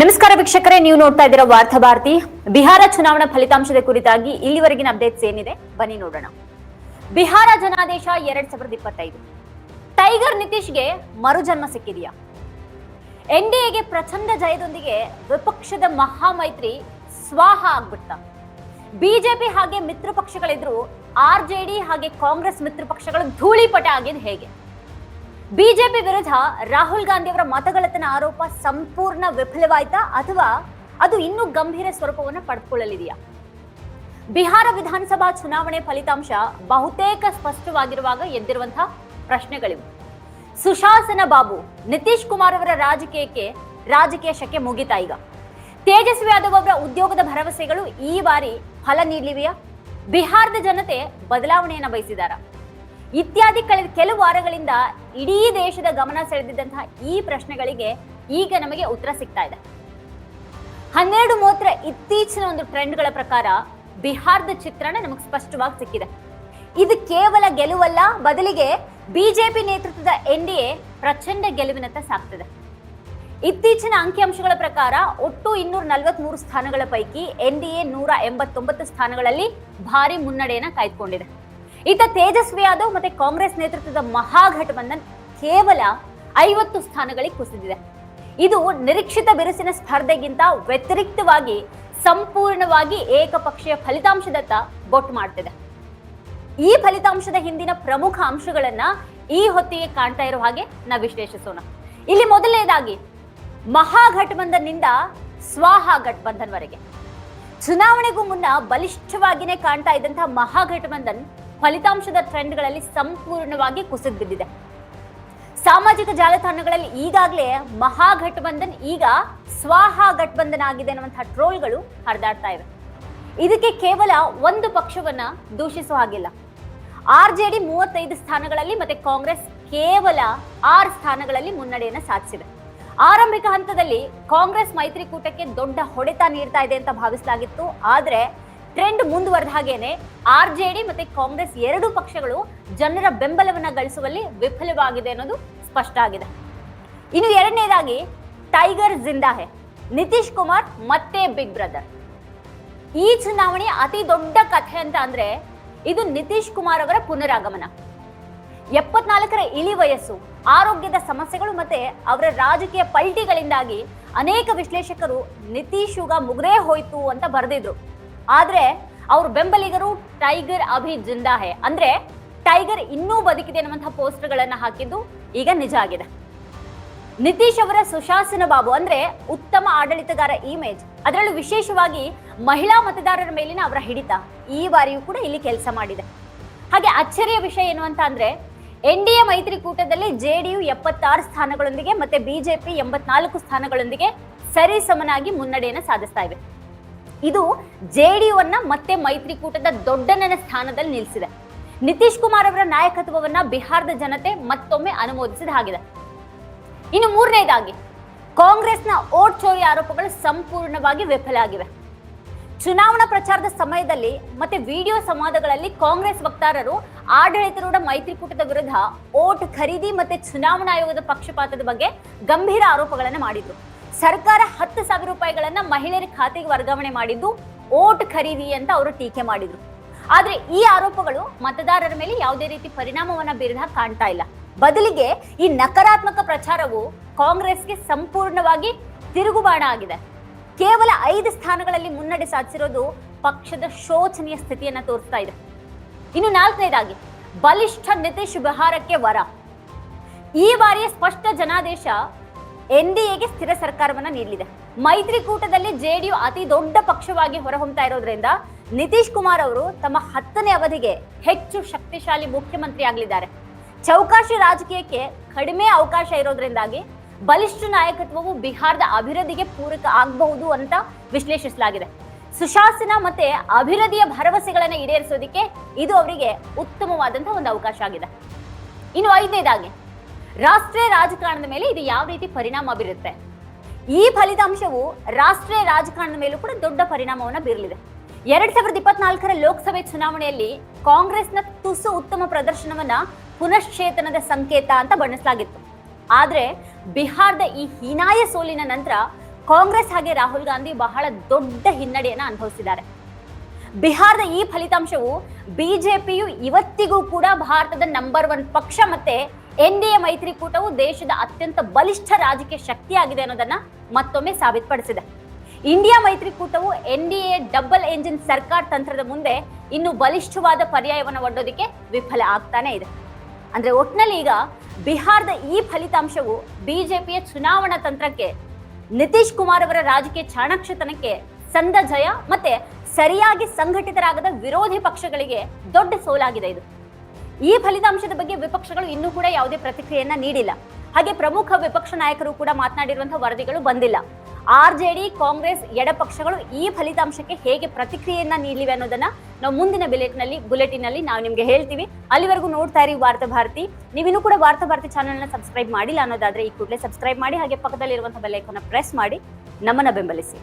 ನಮಸ್ಕಾರ ವೀಕ್ಷಕರೇ, ನೀವು ನೋಡ್ತಾ ಇದ್ದೀರಾ ವಾರ್ತಾ ಭಾರತಿ ಬಿಹಾರ ಚುನಾವಣಾ ಫಲಿತಾಂಶದ ಕುರಿತಾಗಿ ಇಲ್ಲಿವರೆಗಿನ ಅಪ್ಡೇಟ್ಸ್ ಏನಿದೆ? ಬನ್ನಿ ನೋಡೋಣ. ಬಿಹಾರ ಜನಾದೇಶ ಎರಡ್ ಸಾವಿರದ ಇಪ್ಪತ್ತೈದು. ಟೈಗರ್ ನಿತೀಶ್ಗೆ ಮರುಜನ್ಮ ಸಿಕ್ಕಿದೆಯಾ? ಎನ್ಡಿಎಗೆ ಪ್ರಚಂಡ ಜಯದೊಂದಿಗೆ ವಿಪಕ್ಷದ ಮಹಾಮೈತ್ರಿ ಸ್ವಾಹ ಆಗ್ಬಿಡ್ತ ಬಿಜೆಪಿ ಹಾಗೆ ಮಿತ್ರ ಪಕ್ಷಗಳಿದ್ರು ಆರ್ಜೆಡಿ ಹಾಗೆ ಕಾಂಗ್ರೆಸ್ ಮಿತ್ರ ಪಕ್ಷಗಳು ಧೂಳಿಪಟ ಆಗಿದ್ ಹೇಗೆ? ಬಿಜೆಪಿ ವಿರುದ್ಧ ರಾಹುಲ್ ಗಾಂಧಿಯವರ ಮತಗಳತನ ಆರೋಪ ಸಂಪೂರ್ಣ ವಿಫಲವಾಯ್ತಾ ಅಥವಾ ಅದು ಇನ್ನೂ ಗಂಭೀರ ಸ್ವರೂಪವನ್ನು ಪಡೆದುಕೊಳ್ಳಲಿದೆಯಾ ಬಿಹಾರ ವಿಧಾನಸಭಾ ಚುನಾವಣೆ ಫಲಿತಾಂಶ ಬಹುತೇಕ ಸ್ಪಷ್ಟವಾಗಿರುವಾಗ ಎದ್ದಿರುವಂತಹ ಪ್ರಶ್ನೆಗಳಿವು. ಸುಶಾಸನ ಬಾಬು ನಿತೀಶ್ ಕುಮಾರ್ ಅವರ ರಾಜಕೀಯಕ್ಕೆ ರಾಜಕೀಯ ಶಕೆ ಮುಗಿತಾ ಈಗ. ತೇಜಸ್ವಿ ಯಾದವ್ ಅವರ ಉದ್ಯೋಗದ ಭರವಸೆಗಳು ಈ ಬಾರಿ ಫಲ ನೀಡಲಿವೆಯಾ? ಬಿಹಾರದ ಜನತೆ ಬದಲಾವಣೆಯನ್ನು ಬಯಸಿದಾರ? ಇತ್ಯಾದಿ ಕಳೆದ ಕೆಲವು ವಾರಗಳಿಂದ ಇಡೀ ದೇಶದ ಗಮನ ಸೆಳೆದಿದ್ದಂತಹ ಈ ಪ್ರಶ್ನೆಗಳಿಗೆ ಈಗ ನಮಗೆ ಉತ್ತರ ಸಿಗ್ತಾ ಇದೆ. ಹನ್ನೆರಡು ಮೂವತ್ತರ ಇತ್ತೀಚಿನ ಒಂದು ಟ್ರೆಂಡ್ಗಳ ಪ್ರಕಾರ ಬಿಹಾರದ ಚಿತ್ರಣ ನಮಗೆ ಸ್ಪಷ್ಟವಾಗಿ ಸಿಕ್ಕಿದೆ. ಇದು ಕೇವಲ ಗೆಲುವಲ್ಲ, ಬದಲಿಗೆ ಬಿಜೆಪಿ ನೇತೃತ್ವದ ಎನ್ ಡಿ ಎ ಪ್ರಚಂಡ ಗೆಲುವಿನತ್ತ ಸಾಗ್ತದೆ ಇತ್ತೀಚಿನ ಅಂಕಿಅಂಶಗಳ ಪ್ರಕಾರ ಒಟ್ಟು ಇನ್ನೂರ ನಲವತ್ಮೂರು ಸ್ಥಾನಗಳ ಪೈಕಿ ಎನ್ ಡಿ ಎ ನೂರ ಎಂಬತ್ತೊಂಬತ್ತು ಸ್ಥಾನಗಳಲ್ಲಿ ಭಾರಿ ಮುನ್ನಡೆಯನ್ನ ಕಾಯ್ದುಕೊಂಡಿದೆ. ಇತ್ತ ತೇಜಸ್ವಿ ಯಾದವ್ ಮತ್ತೆ ಕಾಂಗ್ರೆಸ್ ನೇತೃತ್ವದ ಮಹಾಗಠಬಂಧನ್ ಕೇವಲ ಐವತ್ತು ಸ್ಥಾನಗಳಿಗೆ ಕುಸಿದಿದೆ. ಇದು ನಿರೀಕ್ಷಿತ ಬಿರುಸಿನ ಸ್ಪರ್ಧೆಗಿಂತ ವ್ಯತಿರಿಕ್ತವಾಗಿ, ಸಂಪೂರ್ಣವಾಗಿ ಏಕಪಕ್ಷೀಯ ಫಲಿತಾಂಶದತ್ತ ಬೊಟ್ಟು ಮಾಡ್ತಿದೆ. ಈ ಫಲಿತಾಂಶದ ಹಿಂದಿನ ಪ್ರಮುಖ ಅಂಶಗಳನ್ನ ಈ ಹೊತ್ತಿಗೆ ಕಾಣ್ತಾ ಇರೋ ಹಾಗೆ ನಾವು ವಿಶ್ಲೇಷಿಸೋಣ. ಇಲ್ಲಿ ಮೊದಲನೇದಾಗಿ ಮಹಾಗಠಬಂಧನ್ನಿಂದ ಸ್ವಾಹ ಗಠಬಂಧನ್ವರೆಗೆ ಚುನಾವಣೆಗೂ ಮುನ್ನ ಬಲಿಷ್ಠವಾಗಿನೇ ಕಾಣ್ತಾ ಇದ್ದಂತಹ ಮಹಾಗಠಬಂಧನ್ ಫಲಿತಾಂಶದ ಟ್ರೆಂಡ್ಗಳಲ್ಲಿ ಸಂಪೂರ್ಣವಾಗಿ ಕುಸಿದ್ ಬಿದ್ದಿದೆ. ಸಾಮಾಜಿಕ ಜಾಲತಾಣಗಳಲ್ಲಿ ಈಗಾಗಲೇ ಮಹಾಗಠಬಂಧನ್ ಈಗ ಸ್ವಾಹ ಗಠಬಂಧನ್ ಆಗಿದೆ ಅನ್ನುವಂತಹ ಟ್ರೋಲ್ಗಳು ಹರಿದಾಡ್ತಾ ಇವೆ. ಇದಕ್ಕೆ ಕೇವಲ ಒಂದು ಪಕ್ಷವನ್ನ ದೂಷಿಸುವ ಹಾಗಿಲ್ಲ. ಆರ್ ಜೆ ಡಿ ಮೂವತ್ತೈದು ಸ್ಥಾನಗಳಲ್ಲಿ ಮತ್ತೆ ಕಾಂಗ್ರೆಸ್ ಕೇವಲ ಆರು ಸ್ಥಾನಗಳಲ್ಲಿ ಮುನ್ನಡೆಯನ್ನು ಸಾಧಿಸಿದೆ. ಆರಂಭಿಕ ಹಂತದಲ್ಲಿ ಕಾಂಗ್ರೆಸ್ ಮೈತ್ರಿಕೂಟಕ್ಕೆ ದೊಡ್ಡ ಹೊಡೆತ ನೀಡ್ತಾ ಇದೆ ಅಂತ ಭಾವಿಸಲಾಗಿತ್ತು. ಆದ್ರೆ ಟ್ರೆಂಡ್ ಮುಂದುವರೆದ ಹಾಗೇನೆ ಆರ್ ಜೆ ಡಿ ಮತ್ತೆ ಕಾಂಗ್ರೆಸ್ ಎರಡೂ ಪಕ್ಷಗಳು ಜನರ ಬೆಂಬಲವನ್ನ ಗಳಿಸುವಲ್ಲಿ ವಿಫಲವಾಗಿದೆ ಅನ್ನೋದು ಸ್ಪಷ್ಟ ಆಗಿದೆ. ಇನ್ನು ಎರಡನೇದಾಗಿ ಟೈಗರ್ ಜಿಂದಾ ಹೆ ನಿತೀಶ್ ಕುಮಾರ್ ಮತ್ತೆ ಬಿಗ್ ಬ್ರದರ್. ಈ ಚುನಾವಣೆ ಅತಿ ದೊಡ್ಡ ಕಥೆ ಅಂತ ಅಂದ್ರೆ ಇದು ನಿತೀಶ್ ಕುಮಾರ್ ಅವರ ಪುನರಾಗಮನ. ಎಪ್ಪತ್ನಾಲ್ಕರ ಇಳಿ ವಯಸ್ಸು, ಆರೋಗ್ಯದ ಸಮಸ್ಯೆಗಳು ಮತ್ತೆ ಅವರ ರಾಜಕೀಯ ಪಲ್ಟಿಗಳಿಂದಾಗಿ ಅನೇಕ ವಿಶ್ಲೇಷಕರು ನಿತೀಶ್ ಯುಗ ಮುಗ್ದೇ ಹೋಯ್ತು ಅಂತ ಬರೆದಿದ್ರು. ಆದ್ರೆ ಅವ್ರ ಬೆಂಬಲಿಗರು ಟೈಗರ್ ಅಭಿ ಜಿಂದಾ ಹೇ ಅಂದ್ರೆ ಟೈಗರ್ ಇನ್ನೂ ಬದುಕಿದೆ ಅನ್ನುವಂತಹ ಪೋಸ್ಟರ್ಗಳನ್ನ ಹಾಕಿದ್ದು ಈಗ ನಿಜ ಆಗಿದೆ. ನಿತೀಶ್ ಅವರ ಸುಶಾಸನ ಬಾಬು ಅಂದ್ರೆ ಉತ್ತಮ ಆಡಳಿತಗಾರ ಇಮೇಜ್. ಅದರಲ್ಲೂ ವಿಶೇಷವಾಗಿ ಮಹಿಳಾ ಮತದಾರರ ಮೇಲಿನ ಅವರ ಹಿಡಿತ ಈ ಬಾರಿಯೂ ಕೂಡ ಇಲ್ಲಿ ಕೆಲಸ ಮಾಡಿದೆ. ಹಾಗೆ ಅಚ್ಚರಿಯ ವಿಷಯ ಏನು ಅಂತ ಅಂದ್ರೆ ಎನ್ ಡಿ ಎ ಮೈತ್ರಿಕೂಟದಲ್ಲಿ ಜೆ ಡಿ ಯು ಎಪ್ಪತ್ತಾರು ಸ್ಥಾನಗಳೊಂದಿಗೆ ಮತ್ತೆ ಬಿಜೆಪಿ ಎಂಬತ್ನಾಲ್ಕು ಸ್ಥಾನಗಳೊಂದಿಗೆ ಸರಿಸಮನಾಗಿ ಮುನ್ನಡೆಯನ್ನು ಸಾಧಿಸ್ತಾ ಇವೆ. ಇದು ಜೆಡಿಯುವನ್ನ ಮತ್ತೆ ಮೈತ್ರಿಕೂಟದ ದೊಡ್ಡನನ ಸ್ಥಾನದಲ್ಲಿ ನಿಲ್ಲಿಸಿದೆ ನಿತೀಶ್ ಕುಮಾರ್ ಅವರ ನಾಯಕತ್ವವನ್ನ ಬಿಹಾರದ ಜನತೆ ಮತ್ತೊಮ್ಮೆ ಅನುಮೋದಿಸಿದ ಹಾಗಿದೆ. ಇನ್ನು ಮೂರನೇದಾಗಿ, ಕಾಂಗ್ರೆಸ್ನ ಓಟ್ ಚೋರಿ ಆರೋಪಗಳು ಸಂಪೂರ್ಣವಾಗಿ ವಿಫಲ ಆಗಿವೆ. ಚುನಾವಣಾ ಪ್ರಚಾರದ ಸಮಯದಲ್ಲಿ ಮತ್ತೆ ವಿಡಿಯೋ ಸಂವಾದಗಳಲ್ಲಿ ಕಾಂಗ್ರೆಸ್ ವಕ್ತಾರರು ಆಡಳಿತಾರೂಢ ಮೈತ್ರಿಕೂಟದ ವಿರುದ್ಧ ಓಟ್ ಖರೀದಿ ಮತ್ತೆ ಚುನಾವಣಾ ಆಯೋಗದ ಪಕ್ಷಪಾತದ ಬಗ್ಗೆ ಗಂಭೀರ ಆರೋಪಗಳನ್ನು ಮಾಡಿದ್ರು. ಸರ್ಕಾರ ಹತ್ತು ಸಾವಿರ ರೂಪಾಯಿಗಳನ್ನ ಮಹಿಳೆಯರ ಖಾತೆಗೆ ವರ್ಗಾವಣೆ ಮಾಡಿದ್ದು ಓಟ್ ಖರೀದಿ ಅಂತ ಅವರು ಟೀಕೆ ಮಾಡಿದ್ರು. ಆದ್ರೆ ಈ ಆರೋಪಗಳು ಮತದಾರರ ಮೇಲೆ ಯಾವುದೇ ರೀತಿ ಪರಿಣಾಮವನ್ನ ಬೀರಿದ ಕಾಣ್ತಾ ಇಲ್ಲ. ಬದಲಿಗೆ ಈ ನಕಾರಾತ್ಮಕ ಪ್ರಚಾರವು ಕಾಂಗ್ರೆಸ್ಗೆ ಸಂಪೂರ್ಣವಾಗಿ ತಿರುಗುಬಾಣ ಆಗಿದೆ. ಕೇವಲ ಐದು ಸ್ಥಾನಗಳಲ್ಲಿ ಮುನ್ನಡೆ ಸಾಧಿಸಿರೋದು ಪಕ್ಷದ ಶೋಚನೀಯ ಸ್ಥಿತಿಯನ್ನ ತೋರಿಸ್ತಾ ಇದೆ. ಇನ್ನು ನಾಲ್ಕನೇದಾಗಿ, ಬಲಿಷ್ಠ ನಿತೀಶ್ ಬಿಹಾರಕ್ಕೆ ವರ. ಈ ಬಾರಿಯ ಸ್ಪಷ್ಟ ಜನಾದೇಶ ಎನ್ ಡಿ ಎಗೆ ಸ್ಥಿರ ಸರ್ಕಾರವನ್ನ ನೀಡಲಿದೆ. ಮೈತ್ರಿಕೂಟದಲ್ಲಿ ಜೆಡಿಯು ಅತಿ ದೊಡ್ಡ ಪಕ್ಷವಾಗಿ ಹೊರಹೊಮ್ತಾ ಇರೋದ್ರಿಂದ ನಿತೀಶ್ ಕುಮಾರ್ ಅವರು ತಮ್ಮ ಹತ್ತನೇ ಅವಧಿಗೆ ಹೆಚ್ಚು ಶಕ್ತಿಶಾಲಿ ಮುಖ್ಯಮಂತ್ರಿ ಆಗಲಿದ್ದಾರೆ. ಚೌಕಾಶಿ ರಾಜಕೀಯಕ್ಕೆ ಕಡಿಮೆ ಅವಕಾಶ ಇರೋದ್ರಿಂದಾಗಿ ಬಲಿಷ್ಠ ನಾಯಕತ್ವವು ಬಿಹಾರದ ಅಭಿವೃದ್ಧಿಗೆ ಪೂರಕ ಆಗಬಹುದು ಅಂತ ವಿಶ್ಲೇಷಿಸಲಾಗಿದೆ. ಸುಶಾಸನ ಮತ್ತೆ ಅಭಿವೃದ್ಧಿಯ ಭರವಸೆಗಳನ್ನ ಈಡೇರಿಸೋದಕ್ಕೆ ಇದು ಅವರಿಗೆ ಉತ್ತಮವಾದಂತಹ ಒಂದು ಅವಕಾಶ ಆಗಿದೆ. ಇನ್ನು ಐದನೇದಾಗಿ ರಾಷ್ಟ್ರೀಯ ರಾಜಕಾರಣದ ಮೇಲೆ ಇದು ಯಾವ ರೀತಿ ಪರಿಣಾಮ ಬೀರುತ್ತೆ? ಈ ಫಲಿತಾಂಶವು ರಾಷ್ಟ್ರೀಯ ರಾಜಕಾರಣದ ಮೇಲೂ ಕೂಡ ದೊಡ್ಡ ಪರಿಣಾಮವನ್ನು ಬೀರಲಿದೆ. ಎರಡ್ ಸಾವಿರದ ಇಪ್ಪತ್ನಾಲ್ಕರ ಲೋಕಸಭೆ ಚುನಾವಣೆಯಲ್ಲಿ ಕಾಂಗ್ರೆಸ್ನ ತುಸು ಉತ್ತಮ ಪ್ರದರ್ಶನವನ್ನ ಪುನಶ್ಚೇತನದ ಸಂಕೇತ ಅಂತ ಬಣ್ಣಿಸಲಾಗಿತ್ತು. ಆದ್ರೆ ಬಿಹಾರದ ಈ ಹೀನಾಯ ಸೋಲಿನ ನಂತರ ಕಾಂಗ್ರೆಸ್ ಹಾಗೆ ರಾಹುಲ್ ಗಾಂಧಿ ಬಹಳ ದೊಡ್ಡ ಹಿನ್ನಡೆಯನ್ನ ಅನುಭವಿಸಿದ್ದಾರೆ. ಬಿಹಾರದ ಈ ಫಲಿತಾಂಶವು ಬಿಜೆಪಿಯು ಇವತ್ತಿಗೂ ಕೂಡ ಭಾರತದ ನಂಬರ್ ಒನ್ ಪಕ್ಷ ಮತ್ತೆ ಎನ್ ಡಿ ಎ ಮೈತ್ರಿಕೂಟವು ದೇಶದ ಅತ್ಯಂತ ಬಲಿಷ್ಠ ರಾಜಕೀಯ ಶಕ್ತಿಯಾಗಿದೆ ಅನ್ನೋದನ್ನ ಮತ್ತೊಮ್ಮೆ ಸಾಬೀತುಪಡಿಸಿದೆ. India ಮೈತ್ರಿಕೂಟವು N D A double engine ಸರ್ಕಾರ ತಂತ್ರದ ಮುಂದೆ ಇನ್ನು ಬಲಿಷ್ಠವಾದ ಪರ್ಯಾಯವನ್ನು ಒಡ್ಡೋದಕ್ಕೆ ವಿಫಲ ಆಗ್ತಾನೆ ಇದೆ. ಅಂದ್ರೆ ಒಟ್ನಲ್ಲಿ ಈಗ ಬಿಹಾರದ ಈ ಫಲಿತಾಂಶವು ಬಿಜೆಪಿಯ ಚುನಾವಣಾ ತಂತ್ರಕ್ಕೆ, ನಿತೀಶ್ ಕುಮಾರ್ ಅವರ ರಾಜಕೀಯ ಚಾಣಾಕ್ಷತನಕ್ಕೆ ಸಂದ ಜಯ ಮತ್ತೆ ಸರಿಯಾಗಿ ಸಂಘಟಿತರಾಗದ ವಿರೋಧಿ ಪಕ್ಷಗಳಿಗೆ ದೊಡ್ಡ ಸೋಲಾಗಿದೆ ಇದು. ಈ ಫಲಿತಾಂಶದ ಬಗ್ಗೆ ವಿಪಕ್ಷಗಳು ಇನ್ನೂ ಕೂಡ ಯಾವುದೇ ಪ್ರತಿಕ್ರಿಯೆಯನ್ನ ನೀಡಿಲ್ಲ. ಹಾಗೆ ಪ್ರಮುಖ ವಿಪಕ್ಷ ನಾಯಕರು ಕೂಡ ಮಾತನಾಡಿರುವಂತಹ ವರದಿಗಳು ಬಂದಿಲ್ಲ. ಆರ್ ಜೆ ಡಿ, ಕಾಂಗ್ರೆಸ್ ಎಡಪಕ್ಷಗಳು ಈ ಫಲಿತಾಂಶಕ್ಕೆ ಹೇಗೆ ಪ್ರತಿಕ್ರಿಯೆಯನ್ನ ನೀಡಲಿವೆ ಅನ್ನೋದನ್ನ ನಾವು ಮುಂದಿನ ಬುಲೆಟ್ನಲ್ಲಿ, ಬುಲೆಟಿನಲ್ಲಿ ನಾವು ನಿಮ್ಗೆ ಹೇಳ್ತೀವಿ. ಅಲ್ಲಿವರೆಗೂ ನೋಡ್ತಾ ಇರಿ ವಾರ್ತಾ ಭಾರತಿ. ನೀವಿನ್ನೂ ಕೂಡ ವಾರ್ತಾ ಭಾರತಿ ಚಾನಲ್ನ ಸಬ್ಸ್ಕ್ರೈಬ್ ಮಾಡಿಲ್ಲ ಅನ್ನೋದಾದ್ರೆ ಈ ಕೂಡಲೇ ಸಬ್ಸ್ಕ್ರೈಬ್ ಮಾಡಿ, ಹಾಗೆ ಪಕ್ಕದಲ್ಲಿರುವಂತಹ ಬೆಲ್ ಐಕಾನ್ನ ಪ್ರೆಸ್ ಮಾಡಿ. ನಮ್ಮನ್ನ ಬೆಂಬಲಿಸಿ.